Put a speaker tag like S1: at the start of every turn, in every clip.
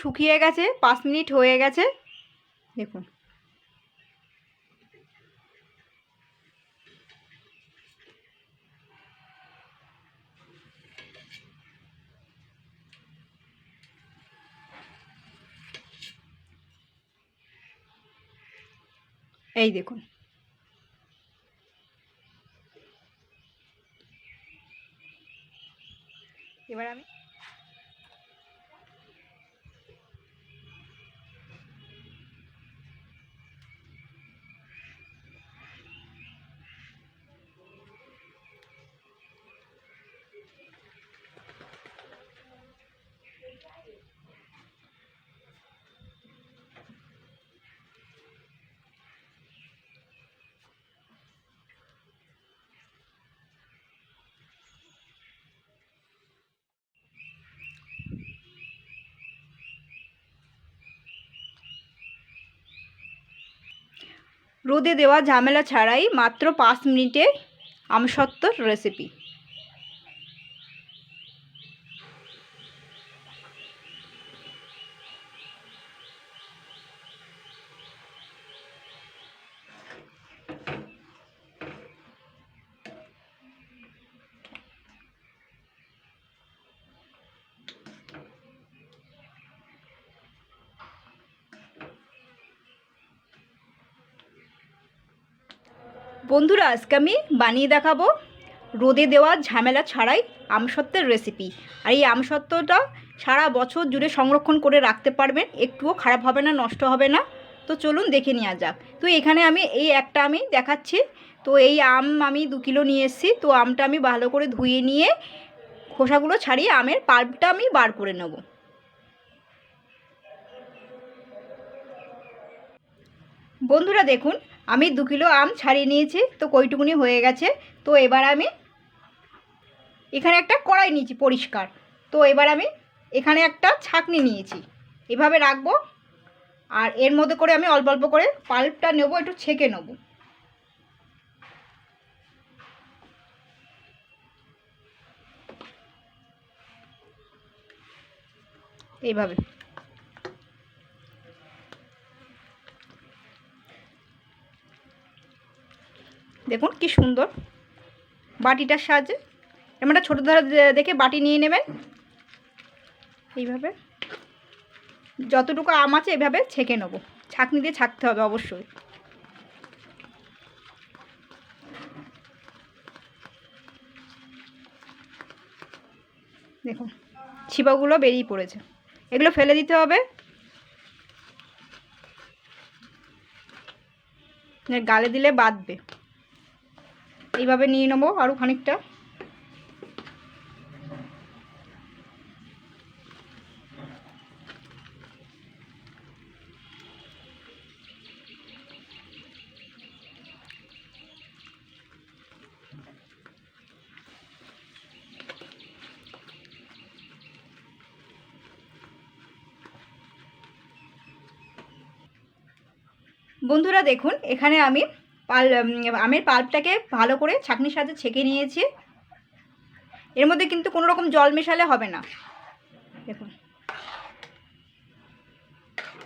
S1: শুকিয়ে গেছে পাঁচ মিনিট হয়ে গেছে। দেখুন। এই দেখুন। এবার আমি রোদে দেওয়া ঝামেলা ছাড়াই মাত্র পাঁচ মিনিটে আমসত্ত্বর রেসিপি বন্ধুরা, আজকে আমি বানিয়ে দেখাবো রোদে দেওয়া ঝামেলা ছাড়াই আমসত্ত্বের রেসিপি আর এই আমসত্ত্বটা সারা বছর জুড়ে সংরক্ষণ করে রাখতে পারবেন, একটুও খারাপ হবে না, নষ্ট হবে না। তো চলুন দেখে নেওয়া যাক। তো এখানে আমি এই একটা আমি দেখাচ্ছি। তো এই আম আমি দু কিলো নিয়ে এসেছি। তো আমটা আমি ভালো করে ধুয়ে নিয়ে খোসাগুলো ছাড়িয়ে আমের পাল্পটা আমি বার করে নেব। বন্ধুরা, দেখুন আমি দু কিলো আম ছাড়িয়ে নিয়েছি, তো কইটুকুনি হয়ে গেছে। তো এবার আমি এখানে একটা কড়াই নিয়েছি পরিষ্কার। তো এবার আমি এখানে একটা ছাকনি নিয়েছি। এভাবে রাখব, আর এর মধ্যে করে আমি অল্প অল্প করে পাল্পটা নেব, একটু ছেঁকে নেব। এইভাবে। দেখুন কি সুন্দর। বাটিটার সাহায্যে। এমন ছোটো ধরে দেখে বাটি নিয়ে নেবেন। এইভাবে। যতটুকু আম আছে এভাবে ছেঁকে নেব। ছাঁকনি দিয়ে ছাকতে হবে অবশ্যই। দেখুন, ছিপাগুলো বেরিয়ে পড়েছে। এগুলো ফেলে দিতে হবে। গালে দিলে বাঁধবে। এইভাবে নিয়ে নেব আরও খানিকটা। বন্ধুরা দেখুন এখানে আমি পাল আমের পাল্পটাকে ভালো করে ছাঁকনির সাথে ছেঁকে নিয়েছি। এর মধ্যে কিন্তু কোনো রকম জল মেশালে হবে না। দেখুন।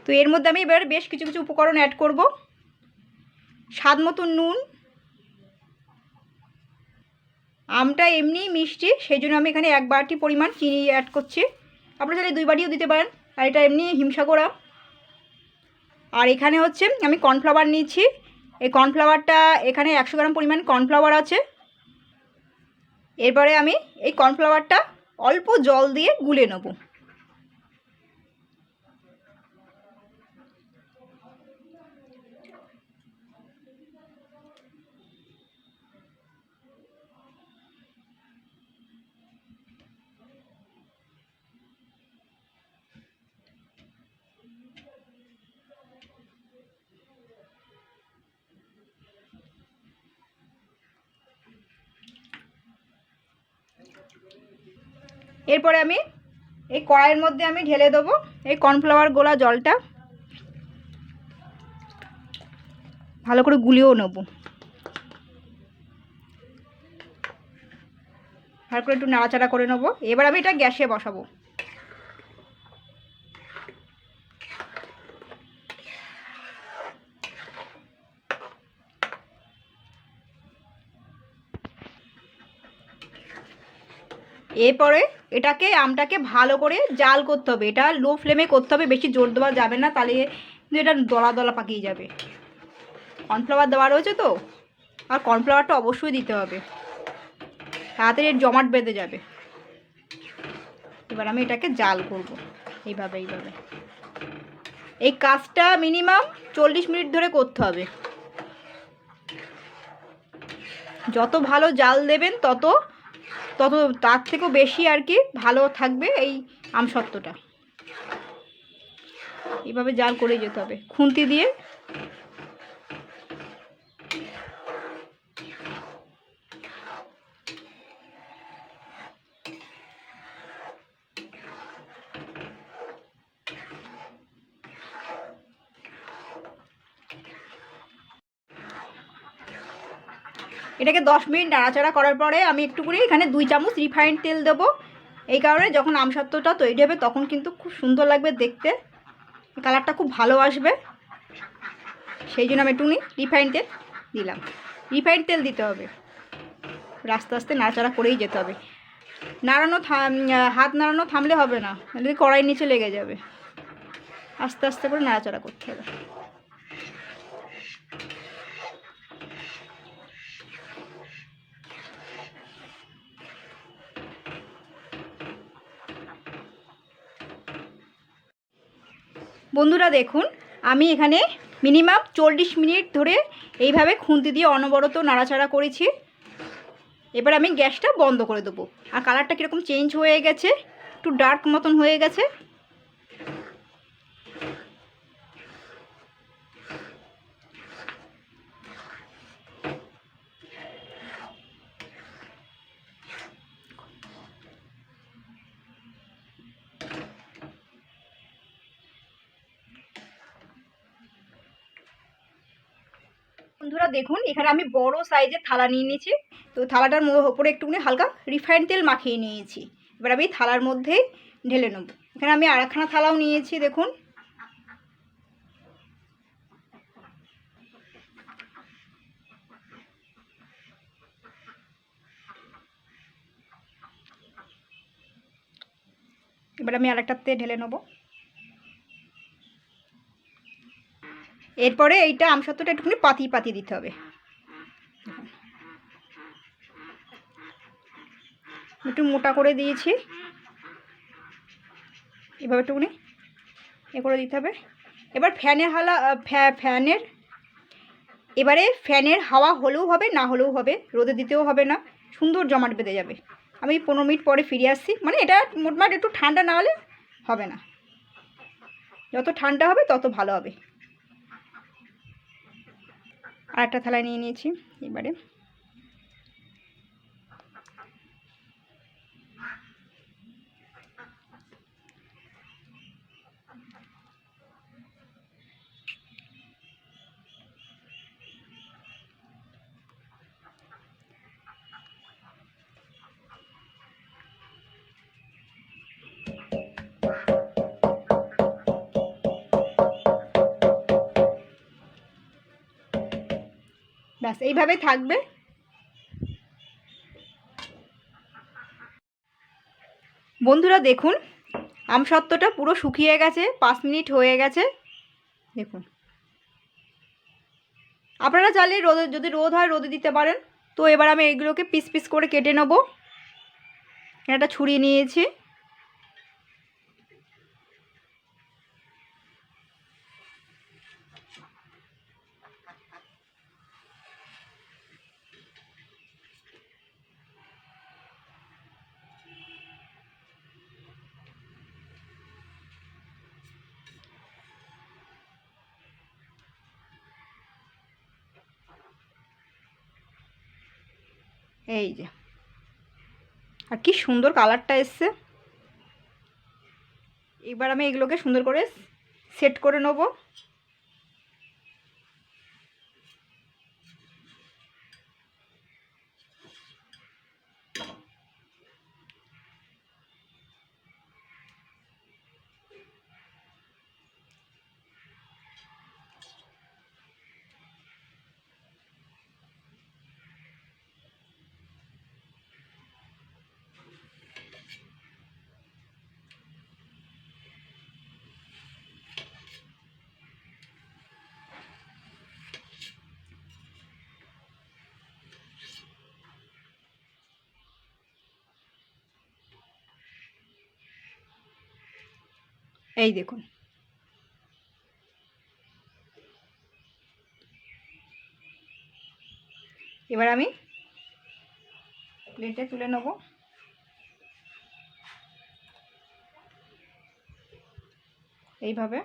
S1: তো এর মধ্যে আমি এবার বেশ কিছু কিছু উপকরণ অ্যাড করব। স্বাদ মতো নুন। আমটা এমনি মিষ্টি, সেই জন্য আমি এখানে এক বাটি পরিমাণ চিনি অ্যাড করছি। আপনারা চাইলে দুই বাটিও দিতে পারেন। আর এটা এমনি হিমসাগর আম। আর এখানে হচ্ছে আমি কর্নফ্লাওয়ার নিয়েছি। এই কর্নফ্লাওয়ারটা এখানে একশো গ্রাম পরিমাণ কর্নফ্লাওয়ার আছে। এরপরে আমি এই কর্নফ্লাওয়ারটা অল্প জল দিয়ে গুলে নেব। এরপরে আমি এই কড়াইয়ের মধ্যে আমি ঢেলে দেবো এই কর্নফ্লাওয়ার গোলা জলটা। ভালো করে গুলিয়েও নেব। ভালো করে একটু নাড়াচাড়া করে নেব। এবার আমি এটা গ্যাসে বসাবো। এরপরে এটাকে, আমটাকে ভালো করে জাল করতে হবে। এটা লো ফ্লেমে করতে হবে, বেশি জোর দেওয়া যাবে না, তাহলে এটা দলা দলা পাকিয়ে যাবে। কর্নফ্লাওয়ার দেওয়া রয়েছে তো? আর কর্নফ্লাওয়ারটা অবশ্যই দিতে হবে। তাড়াতাড়ি এর জমাট বেঁধে যাবে। এবার আমি এটাকে জাল করব। এইভাবে এইভাবে। এই কাজটা মিনিমাম চল্লিশ মিনিট ধরে করতে হবে। যত ভালো জাল দেবেন, তত তত তার থেকেও বেশি আর কি ভালো থাকবে এই আমসত্ত্বটা। এভাবে জাল করে যেতে হবে। খুন্তি দিয়ে এটাকে দশ মিনিট নাড়াচাড়া করার পরে আমি একটু করে এখানে দুই চামচ রিফাইন্ড তেল দেবো। এই কারণে যখন আমসত্ত্বটা তৈরি হবে তখন কিন্তু খুব সুন্দর লাগবে দেখতে। কালারটা খুব ভালো আসবে। সেই জন্য আমি একটুখানি রিফাইন্ড তেল দিলাম। রিফাইন্ড তেল দিতে হবে। আস্তে আস্তে নাড়াচাড়া করেই যেতে হবে। নাড়ানো হাত নাড়ানো থামলে হবে না। নাহলে কড়াইয়ের নিচে লেগে যাবে। আস্তে আস্তে করে নাড়াচাড়া করতে হবে। বন্ধুরা দেখুন, আমি এখানে মিনিমাম চল্লিশ মিনিট ধরে এইভাবে খুন্তি দিয়ে অনবরত নাড়াচাড়া করেছি। এবার আমি গ্যাসটা বন্ধ করে দেবো। আর কালারটা কীরকম চেঞ্জ হয়ে গেছে, একটু ডার্ক মতন হয়ে গেছে বন্ধুরা দেখুন, এখানে আমি বড় সাইজের থালা নিয়ে নিয়েছি। তো থালাটার ওপরে একটুখানি হালকা রিফাইন তেল মাখিয়ে নিয়েছি। এবার আমি থালার মধ্যেই ঢেলে নেব। এখানে আমি আরেকখানা থালাও নিয়েছি, দেখুন। এবার আমি আরেকটাতে ঢেলে নেব। এরপরে এইটা আমসত্ত্বটা একটুখানি পাতি পাতি দিতে হবে। একটু মোটা করে দিয়েছি। এভাবে একটুখানি এ করে দিতে হবে। এবার ফ্যানের হালা ফ্যা- ফ্যানের, এবারে ফ্যানের হাওয়া হলেও হবে, না হলেও হবে, রোদে দিতেও হবে না, সুন্দর জমাট বেঁধে যাবে। আমি পনেরো মিনিট পরে ফিরে আসছি। মানে এটা মোটমাট একটু ঠান্ডা না হলে হবে না। যত ঠান্ডা হবে তত ভালো হবে। আর থালা নিয়ে নিয়েছি এবারে। ব্যাস, এইভাবে থাকবে। বন্ধুরা, দেখুন আমসত্ত্বটা পুরো শুকিয়ে গেছে, পাঁচ মিনিট হয়ে গেছে। দেখুন। আপনারা চাইলে রোদে, যদি রোদ হয়, রোদে দিতে পারেন। তো এবার আমি এইগুলোকে পিস পিস করে কেটে নেব। একটা ছুরি নিয়েছি। এই যে। আর কি সুন্দর কালারটা এসছে। এবার আমি এগুলোকে সুন্দর করে সেট করে নেব। এই দেখুন। এবার আমি প্লেটে তুলে নেব। এইভাবে।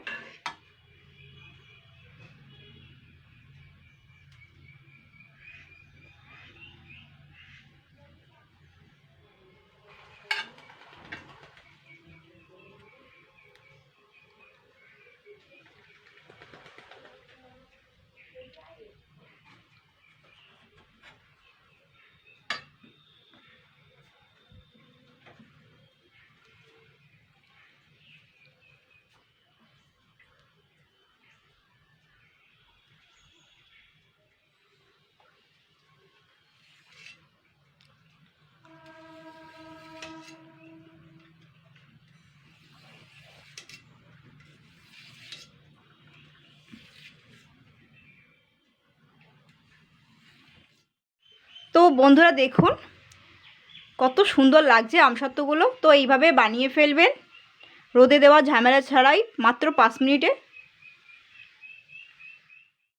S1: বন্ধুরা দেখুন, কত সুন্দর লাগছে আমসত্ত্বগুলো তো এইভাবে বানিয়ে ফেলবেন। রোদে দেওয়া ঝামেলা ছাড়াই মাত্র পাঁচ মিনিটে